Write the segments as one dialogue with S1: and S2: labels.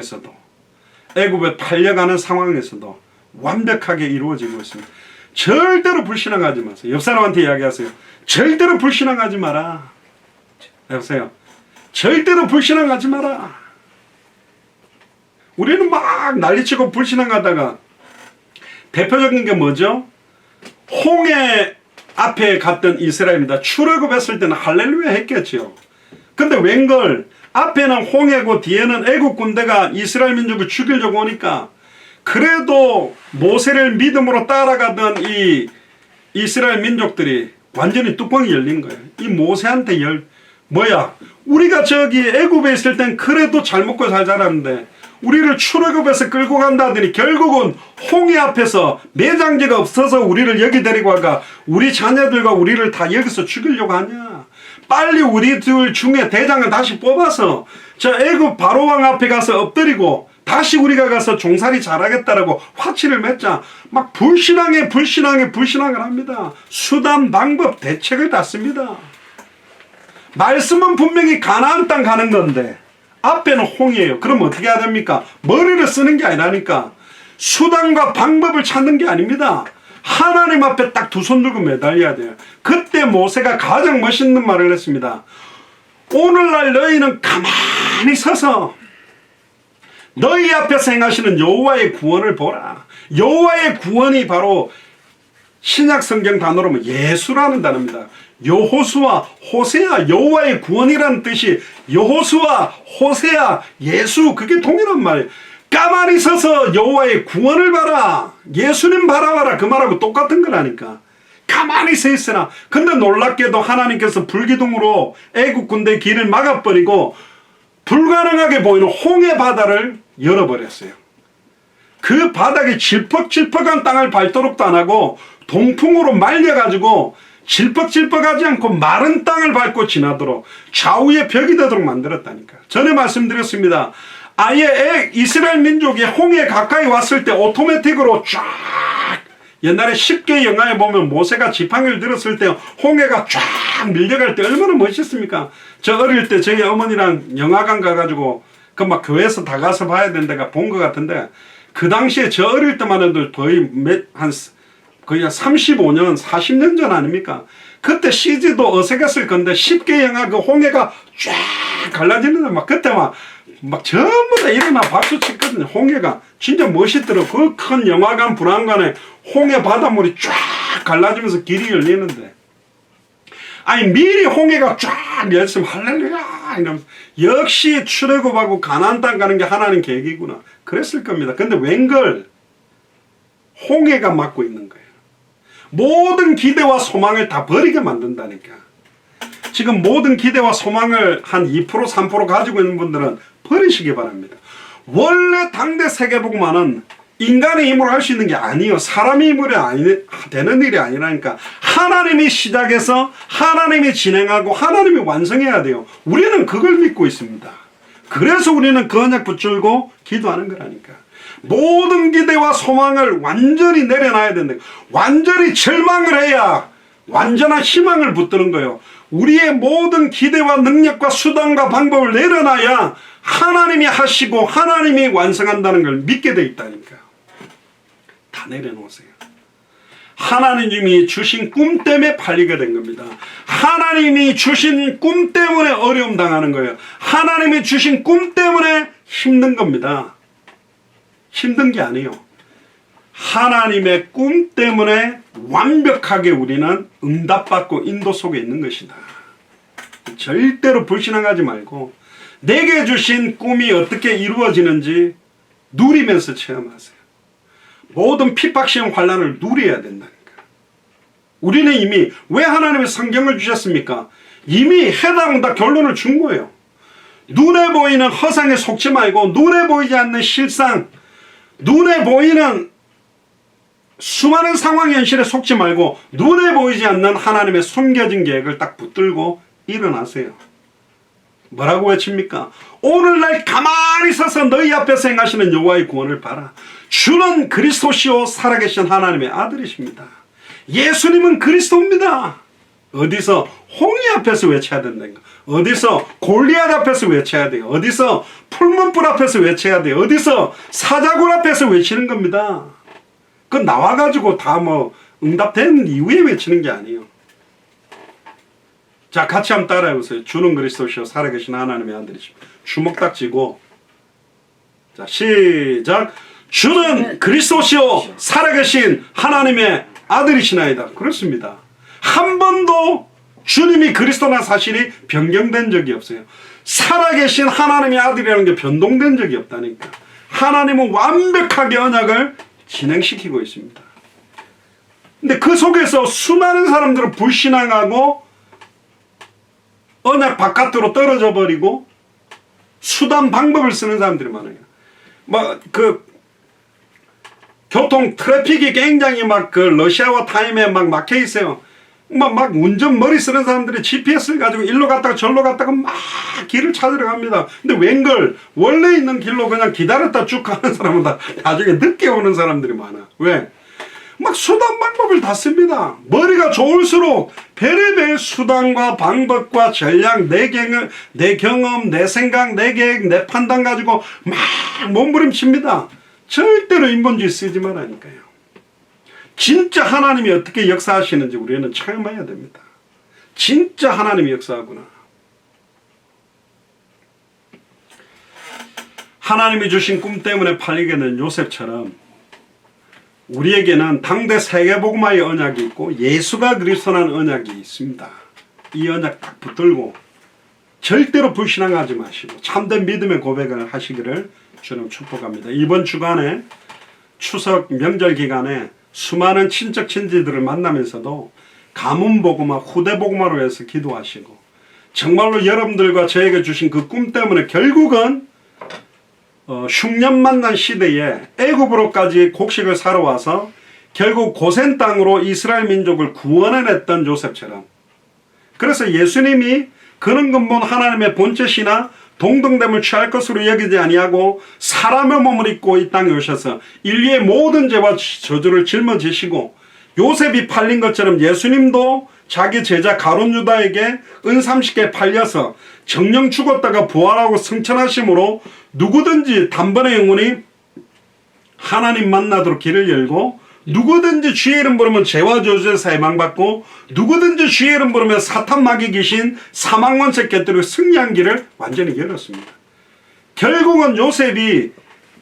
S1: 에서도 애굽에 팔려가는 상황에서도 완벽하게 이루어지고 있습니다. 절대로 불신앙하지 마세요. 옆 사람한테 이야기하세요. 절대로 불신앙하지 마라. 여보세요. 절대로 불신앙하지 마라. 우리는 막 난리치고 불신앙하다가 대표적인 게 뭐죠? 홍해 앞에 갔던 이스라엘입니다. 출애굽했을 때는 할렐루야 했겠죠. 근데 웬걸 앞에는 홍해고 뒤에는 애국 군대가 이스라엘 민족을 죽이려고 오니까 그래도 모세를 믿음으로 따라가던 이 이스라엘 민족들이 완전히 뚜껑이 열린 거예요. 이 모세한테 열 뭐야? 우리가 저기 애굽에 있을 땐 그래도 잘 먹고 잘 자랐는데 우리를 출애굽에서 끌고 간다더니 결국은 홍해 앞에서 매장지가 없어서 우리를 여기 데리고 와가 우리 자녀들과 우리를 다 여기서 죽이려고 하냐? 빨리 우리들 중에 대장을 다시 뽑아서 저 애굽 바로왕 앞에 가서 엎드리고 다시 우리가 가서 종살이 잘하겠다라고 화치를 맺자 막 불신앙에 불신앙에 불신앙을 합니다. 수단 방법 대책을 다 씁니다. 말씀은 분명히 가나안 땅 가는 건데 앞에는 홍이에요. 그럼 어떻게 해야 됩니까? 머리를 쓰는 게 아니라니까 수단과 방법을 찾는 게 아닙니다. 하나님 앞에 딱 두 손 들고 매달려야 돼요. 그때 모세가 가장 멋있는 말을 했습니다. 오늘날 너희는 가만히 서서 너희 앞에서 행하시는 여호와의 구원을 보라. 여호와의 구원이 바로 신약 성경 단어로 뭐 예수라는 단어입니다. 여호수아 호세아 여호와의 구원이라는 뜻이 여호수아 호세아 예수 그게 동일한 말이에요. 가만히 서서 여호와의 구원을 봐라. 예수님 바라봐라. 그 말하고 똑같은 거라니까. 가만히 서 있으나 근데 놀랍게도 하나님께서 불기둥으로 애국 군대 길을 막아버리고 불가능하게 보이는 홍해 바다를 열어버렸어요. 그 바닥에 질퍽질퍽한 땅을 밟도록도 안 하고 동풍으로 말려가지고 질퍽질퍽하지 않고 마른 땅을 밟고 지나도록 좌우에 벽이 되도록 만들었다니까. 전에 말씀드렸습니다. 아예 애- 이스라엘 민족이 홍해 가까이 왔을 때 오토매틱으로 쫙 옛날에 10개 영화에 보면 모세가 지팡이를 들었을 때 홍해가 쫙 밀려갈 때 얼마나 멋있습니까? 저 어릴 때 저희 어머니랑 영화관 가가지고 그 막 교회에서 다 가서 봐야 된다가 본 것 같은데 그 당시에 저 어릴 때만 해도 거의 몇, 한 거의 한 35년, 40년 전 아닙니까? 그때 CG도 어색했을 건데 10개 영화 그 홍해가 쫙 갈라지는데 막 그때 막, 막 전부 다 일어나 박수 쳤거든요. 홍해가 진짜 멋있더라고. 그큰 영화관 불안관에 홍해 바닷물이 쫙 갈라지면서 길이 열리는데. 아니 미리 홍해가 쫙 열렸으면 할렐루야 이러면서 역시 출애굽하고 가나안 땅 가는 게 하나님 계획이구나 그랬을 겁니다. 근데 웬걸 홍해가 막고 있는 거예요. 모든 기대와 소망을 다 버리게 만든다니까. 지금 모든 기대와 소망을 한 2% 3% 가지고 있는 분들은 버리시기 바랍니다. 원래 당대 세계복음화는 인간의 힘으로 할 수 있는 게 아니요. 사람의 힘으로 아니, 되는 일이 아니라니까. 하나님이 시작해서 하나님이 진행하고 하나님이 완성해야 돼요. 우리는 그걸 믿고 있습니다. 그래서 우리는 그 언약 붙들고 기도하는 거라니까. 모든 기대와 소망을 완전히 내려놔야 된다. 완전히 절망을 해야 완전한 희망을 붙드는 거예요. 우리의 모든 기대와 능력과 수단과 방법을 내려놔야 하나님이 하시고 하나님이 완성한다는 걸 믿게 돼 있다니까. 다 내려놓으세요. 하나님이 주신 꿈 때문에 팔리게 된 겁니다. 하나님이 주신 꿈 때문에 어려움 당하는 거예요. 하나님이 주신 꿈 때문에 힘든 겁니다. 힘든 게 아니에요. 하나님의 꿈 때문에 완벽하게 우리는 응답받고 인도 속에 있는 것이다. 절대로 불신앙하지 말고 내게 주신 꿈이 어떻게 이루어지는지 누리면서 체험하세요. 모든 핍박 시험 환란을 누려야 된다니까. 우리는 이미 왜 하나님의 성경을 주셨습니까? 이미 해당다 결론을 준 거예요. 눈에 보이는 허상에 속지 말고 눈에 보이지 않는 실상, 눈에 보이는 수많은 상황 현실에 속지 말고 눈에 보이지 않는 하나님의 숨겨진 계획을 딱 붙들고 일어나세요. 뭐라고 외칩니까? 오늘날 가만히 서서 너희 앞에서 행하시는 여호와의 구원을 봐라. 주는 그리스도시요 살아계신 하나님의 아들이십니다. 예수님은 그리스도입니다. 어디서 홍해 앞에서 외쳐야 된다니까. 어디서 골리앗 앞에서 외쳐야 돼요. 어디서 풀문불 앞에서 외쳐야 돼요. 어디서 사자굴 앞에서 외치는 겁니다. 그 나와가지고 다 뭐 응답된 이후에 외치는 게 아니에요. 자, 같이 한번 따라해보세요. 주는 그리스도시요 살아계신 하나님의 아들이시오. 주먹 딱 쥐고 자, 시작. 주는 그리스도시요 살아계신 하나님의 아들이시나이다. 그렇습니다. 한 번도 주님이 그리스도나 사실이 변경된 적이 없어요. 살아계신 하나님의 아들이라는 게 변동된 적이 없다니까. 하나님은 완벽하게 언약을 진행시키고 있습니다. 근데 그 속에서 수많은 사람들은 불신앙하고 언약 바깥으로 떨어져 버리고 수단 방법을 쓰는 사람들이 많아요. 막 그 교통 트래픽이 굉장히 막 그 러시아와 타임에 막 막혀 있어요. 막, 막 운전 머리 쓰는 사람들이 GPS를 가지고 일로 갔다가 절로 갔다가 막 길을 찾으러 갑니다. 근데 웬걸 원래 있는 길로 그냥 기다렸다 쭉 가는 사람은 다 나중에 늦게 오는 사람들이 많아. 왜? 막 수단 방법을 다 씁니다. 머리가 좋을수록 별의별 수단과 방법과 전략, 내 경험, 내 경험, 내 생각, 내 계획, 내 판단 가지고 막 몸부림칩니다. 절대로 인본주의 쓰지 말라니까요. 진짜 하나님이 어떻게 역사하시는지 우리는 체험해야 됩니다. 진짜 하나님이 역사하구나. 하나님이 주신 꿈 때문에 팔리게 된 요셉처럼 우리에게는 당대 세계복음화의 언약이 있고 예수가 그리스도라는 언약이 있습니다. 이 언약 딱 붙들고 절대로 불신앙하지 마시고 참된 믿음의 고백을 하시기를 주님 축복합니다. 이번 주간에 추석 명절 기간에 수많은 친척 친지들을 만나면서도 가문 복음화, 후대 복음화로 해서 기도하시고 정말로 여러분들과 저에게 주신 그 꿈 때문에 결국은 어, 흉년 만난 시대에 애굽으로까지 곡식을 사러 와서 결국 고센 땅으로 이스라엘 민족을 구원해냈던 요셉처럼. 그래서 예수님이 그런 근본 하나님의 본체시나 동등됨을 취할 것으로 여기지 아니하고 사람의 몸을 입고 이 땅에 오셔서 인류의 모든 죄와 저주를 짊어지시고 요셉이 팔린 것처럼 예수님도 자기 제자 가론 유다에게 은 30개 팔려서 정령 죽었다가 부활하고 승천하심으로 누구든지 단번에 영혼이 하나님 만나도록 길을 열고 누구든지 주의 이름 부르면 죄와 저주에서 해방받고 누구든지 주의 이름 부르면 사탄 마귀 귀신 사망 원색 깨뜨리고 승리한 길을 완전히 열었습니다. 결국은 요셉이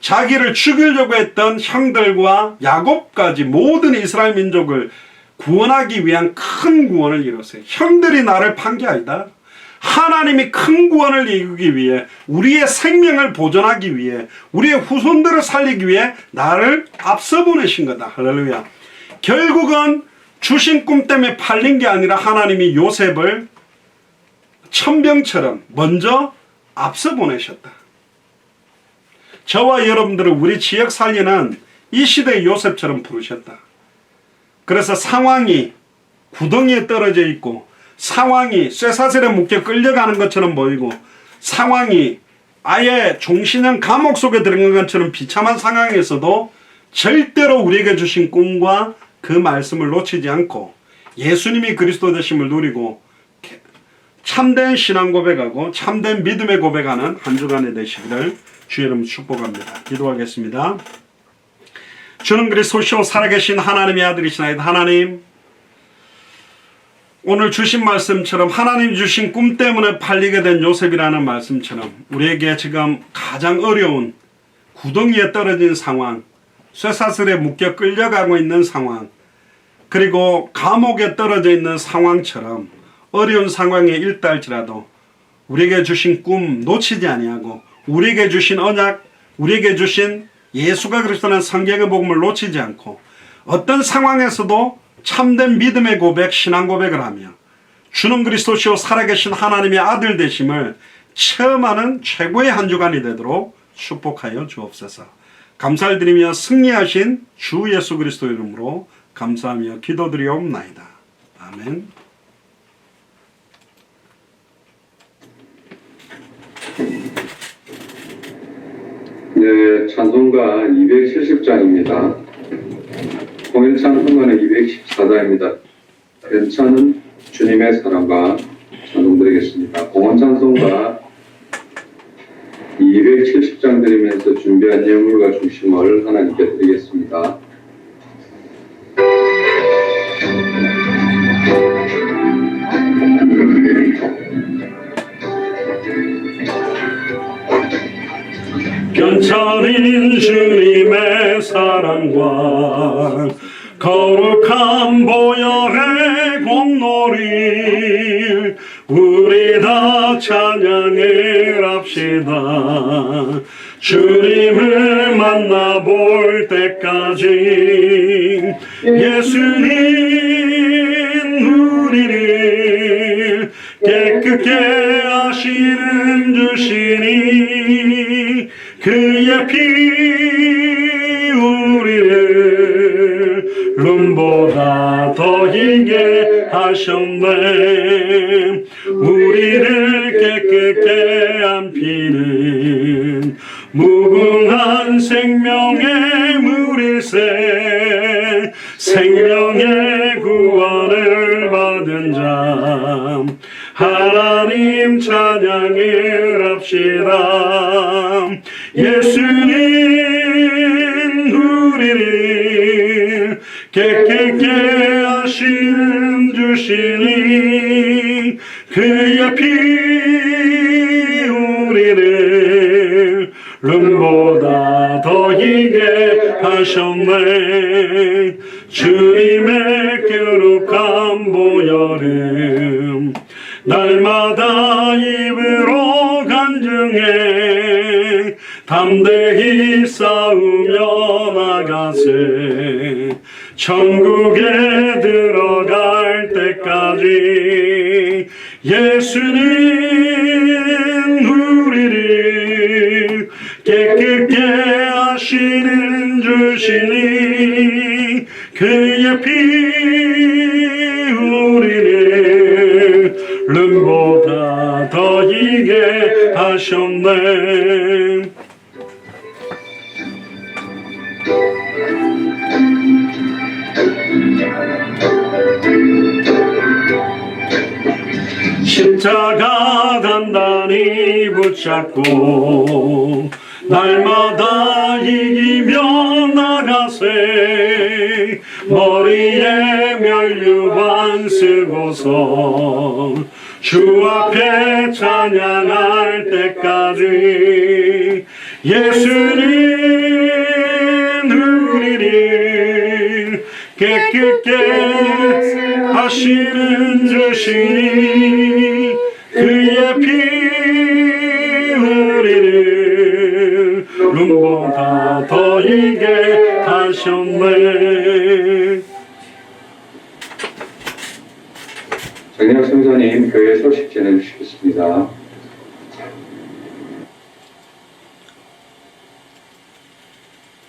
S1: 자기를 죽이려고 했던 형들과 야곱까지 모든 이스라엘 민족을 구원하기 위한 큰 구원을 이뤘어요. 형들이 나를 판게 아니다. 하나님이 큰 구원을 이루기 위해 우리의 생명을 보존하기 위해 우리의 후손들을 살리기 위해 나를 앞서 보내신 거다. 할렐루야. 결국은 주신 꿈 때문에 팔린 게 아니라 하나님이 요셉을 천병처럼 먼저 앞서 보내셨다. 저와 여러분들을 우리 지역 살리는 이 시대의 요셉처럼 부르셨다. 그래서 상황이 구덩이에 떨어져 있고 상황이 쇠사슬에 묶여 끌려가는 것처럼 보이고 상황이 아예 종신형 감옥 속에 들어간 것처럼 비참한 상황에서도 절대로 우리에게 주신 꿈과 그 말씀을 놓치지 않고 예수님이 그리스도 되심을 누리고 참된 신앙 고백하고 참된 믿음의 고백하는 한 주간이 되시기를 주의 이름 축복합니다. 기도하겠습니다. 주는 그리스도시오 살아계신 하나님의 아들이시나이다. 하나님 오늘 주신 말씀처럼 하나님 주신 꿈 때문에 팔리게 된 요셉이라는 말씀처럼 우리에게 지금 가장 어려운 구덩이에 떨어진 상황, 쇠사슬에 묶여 끌려가고 있는 상황, 그리고 감옥에 떨어져 있는 상황처럼 어려운 상황에 일달지라도 우리에게 주신 꿈 놓치지 아니하고 우리에게 주신 언약, 우리에게 주신 예수가 그리스도는 성경의 복음을 놓치지 않고 어떤 상황에서도 참된 믿음의 고백, 신앙 고백을 하며 주는 그리스도시요 살아계신 하나님의 아들 되심을 체험하는 최고의 한 주간이 되도록 축복하여 주옵소서. 감사를 드리며 승리하신 주 예수 그리스도 이름으로 감사하며 기도드리옵나이다. 아멘.
S2: 네, 찬송가 270장입니다. 공일찬 흥원의 214장입니다. 괜찮은 주님의 사랑과 찬송드리겠습니다. 공원 찬송가 270장 드리면서 준비한 예물과 중심을 하나님께 드리겠습니다.
S1: 견차린 주님의 사랑과 거룩한 보혈의 공로를 우리 다 찬양을 합시다. 주님을 만나볼 때까지 예수님 우리를 깨끗게 하시는 주시니 그의 피 더 희게 하셨네. 우리를 깨끗게 한 피는 무궁한 생명의 물일세. 생명의 구원을 받은 자 하나님 찬양을 합시다. 예수님 우리를 깨끗게 입으로 간증해 담대히 싸우며 나가세. 천국에 들어갈 때까지 예수님 우리를 깨끗게 하시는 주시니 그의 피 더 이게 하셨네. 십자가 단단히 붙잡고 날마다 이기며 나가세. 머리에 면류관 쓰고서 주 앞에 찬양할 때까지 예수님 우리를 깨끗게 하시는 주시니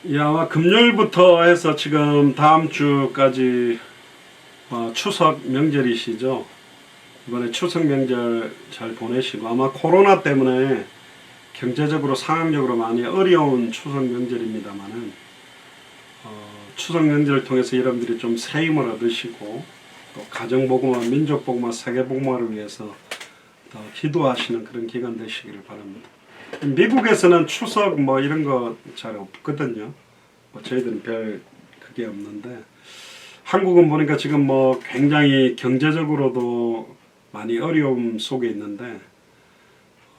S1: 예, 아마 금요일부터 해서 지금 다음 주까지 어, 추석 명절이시죠. 이번에 추석 명절 잘 보내시고 아마 코로나 때문에 경제적으로 상황적으로 많이 어려운 추석 명절입니다만은 어, 추석 명절을 통해서 여러분들이 좀 새 힘을 얻으시고 또 가정 복음화, 민족 복음화, 세계 복음화를 위해서 더 기도하시는 그런 기간 되시기를 바랍니다. 미국에서는 추석 뭐 이런 거 잘 없거든요. 뭐 저희들은 별 그게 없는데 한국은 보니까 지금 뭐 굉장히 경제적으로도 많이 어려움 속에 있는데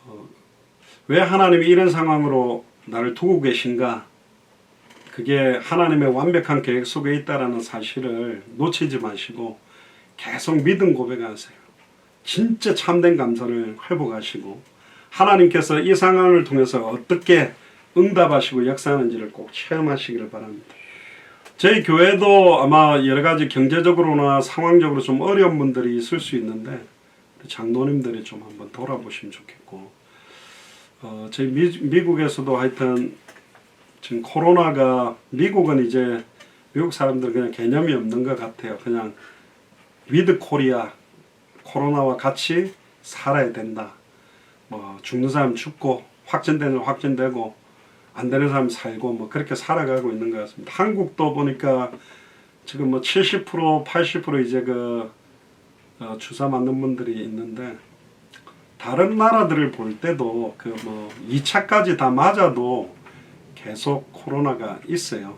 S1: 어, 왜 하나님이 이런 상황으로 나를 두고 계신가? 그게 하나님의 완벽한 계획 속에 있다라는 사실을 놓치지 마시고 계속 믿음 고백하세요. 진짜 참된 감사를 회복하시고 하나님께서 이 상황을 통해서 어떻게 응답하시고 역사하는지를 꼭 체험하시기를 바랍니다. 저희 교회도 아마 여러 가지 경제적으로나 상황적으로 좀 어려운 분들이 있을 수 있는데 장로님들이 좀 한번 돌아보시면 좋겠고 어, 저희 미, 미국에서도 하여튼 지금 코로나가 미국은 이제 미국 사람들 그냥 개념이 없는 것 같아요. 그냥 위드 코리아 코로나와 같이 살아야 된다. 뭐 죽는 사람 죽고 확진되는 확진되고 안 되는 사람 살고 뭐 그렇게 살아가고 있는 것 같습니다. 한국도 보니까 지금 뭐 70% 80% 이제 그 어, 주사 맞는 분들이 있는데 다른 나라들을 볼 때도 그 뭐 2차까지 다 맞아도 계속 코로나가 있어요.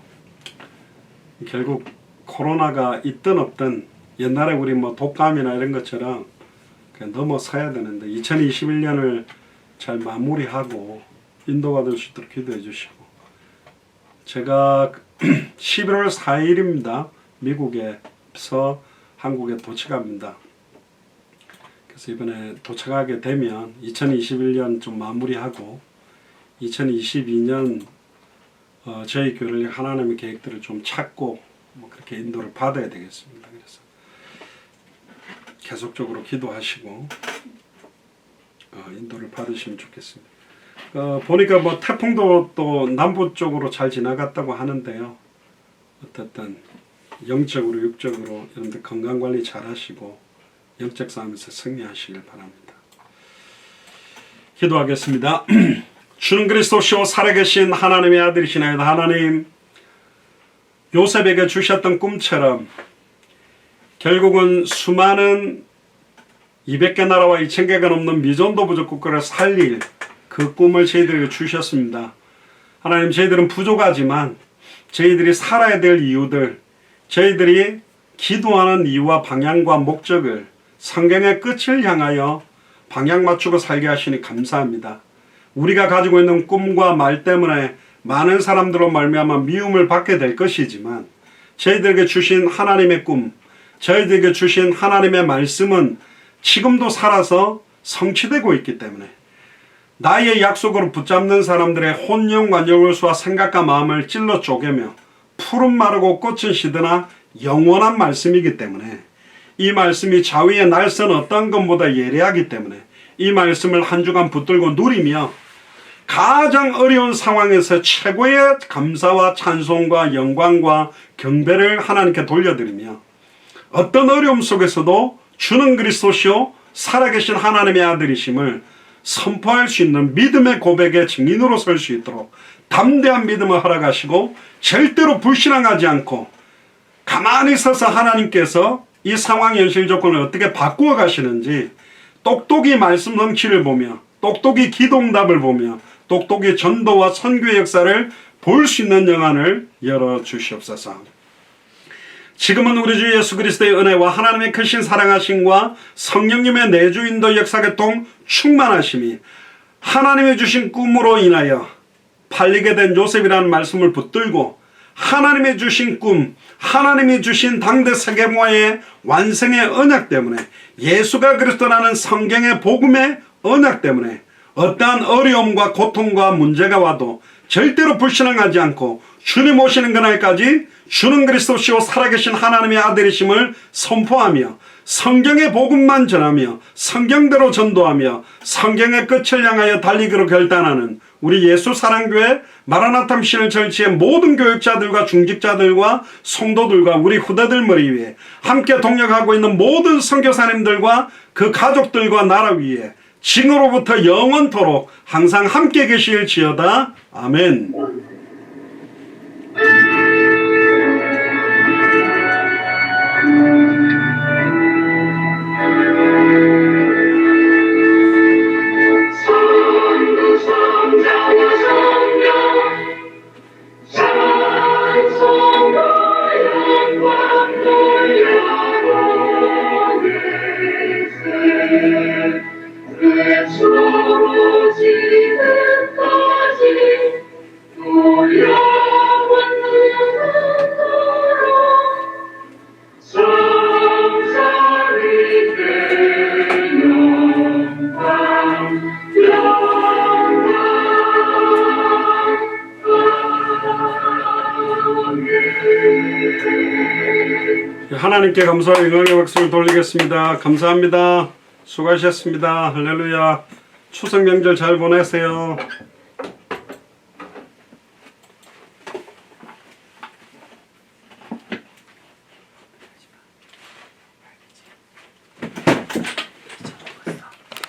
S1: 결국 코로나가 있든 없든 옛날에 우리 뭐 독감이나 이런 것처럼 넘어서야 되는데 2021년을 잘 마무리하고 인도받을 수 있도록 기도해 주시고 제가 11월 4일입니다. 미국에서 한국에 도착합니다. 그래서 이번에 도착하게 되면 2021년 좀 마무리하고 2022년 어, 저희 교회를 하나님의 계획들을 좀 찾고 뭐 그렇게 인도를 받아야 되겠습니다. 계속적으로 기도하시고 어, 인도를 받으시면 좋겠습니다. 어, 보니까 뭐 태풍도 또 남부 쪽으로 잘 지나갔다고 하는데요. 어쨌든 영적으로 육적으로 여러분들 건강 관리 잘 하시고 영적 싸움에서 승리하시길 바랍니다. 기도하겠습니다. 주는 그리스도시오 살아계신 하나님의 아들이시나이다. 하나님 요셉에게 주셨던 꿈처럼 결국은 수많은 200개 나라와 2,000개가 넘는 미전도 부족 국가를 살릴 그 꿈을 저희들에게 주셨습니다. 하나님 저희들은 부족하지만 저희들이 살아야 될 이유들 저희들이 기도하는 이유와 방향과 목적을 성경의 끝을 향하여 방향 맞추고 살게 하시니 감사합니다. 우리가 가지고 있는 꿈과 말 때문에 많은 사람들로 말미암아 미움을 받게 될 것이지만 저희들에게 주신 하나님의 꿈, 저희들에게 주신 하나님의 말씀은 지금도 살아서 성취되고 있기 때문에 나의 약속으로 붙잡는 사람들의 혼영 관용을수와 생각과 마음을 찔러 쪼개며 푸른 마르고 꽃은 시드나 영원한 말씀이기 때문에 이 말씀이 자위의 날선 어떤 것보다 예리하기 때문에 이 말씀을 한 주간 붙들고 누리며 가장 어려운 상황에서 최고의 감사와 찬송과 영광과 경배를 하나님께 돌려드리며 어떤 어려움 속에서도 주는 그리스도시요 살아계신 하나님의 아들이심을 선포할 수 있는 믿음의 고백의 증인으로 설 수 있도록 담대한 믿음을 허락하시고 절대로 불신앙하지 않고 가만히 서서 하나님께서 이 상황 현실 조건을 어떻게 바꾸어 가시는지 똑똑히 말씀 넘치를 보며 똑똑히 기도응답을 보며 똑똑히 전도와 선교의 역사를 볼 수 있는 영안을 열어 주시옵소서. 지금은 우리 주 예수 그리스도의 은혜와 하나님의 크신 사랑하심과 성령님의 내주 인도 역사계통 충만하심이 하나님의 주신 꿈으로 인하여 팔리게 된 요셉이라는 말씀을 붙들고 하나님의 주신 꿈, 하나님이 주신 당대 세계모의 완성의 언약 때문에 예수가 그리스도라는 성경의 복음의 언약 때문에 어떠한 어려움과 고통과 문제가 와도 절대로 불신앙하지 않고 주님 오시는 그날까지 주는 그리스도시오 살아계신 하나님의 아들이심을 선포하며 성경의 복음만 전하며 성경대로 전도하며 성경의 끝을 향하여 달리기로 결단하는 우리 예수 사랑교회 마라나탐 신을 절치의 모든 교육자들과 중직자들과 성도들과 우리 후대들 머리 위에 함께 동역하고 있는 모든 선교사님들과 그 가족들과 나라 위에 징으로부터 영원토록 항상 함께 계실지어다 아멘. 하나님께 감사와 영광의 박수를 돌리겠습니다. 감사합니다. 수고하셨습니다. 할렐루야. 추석 명절 잘 보내세요.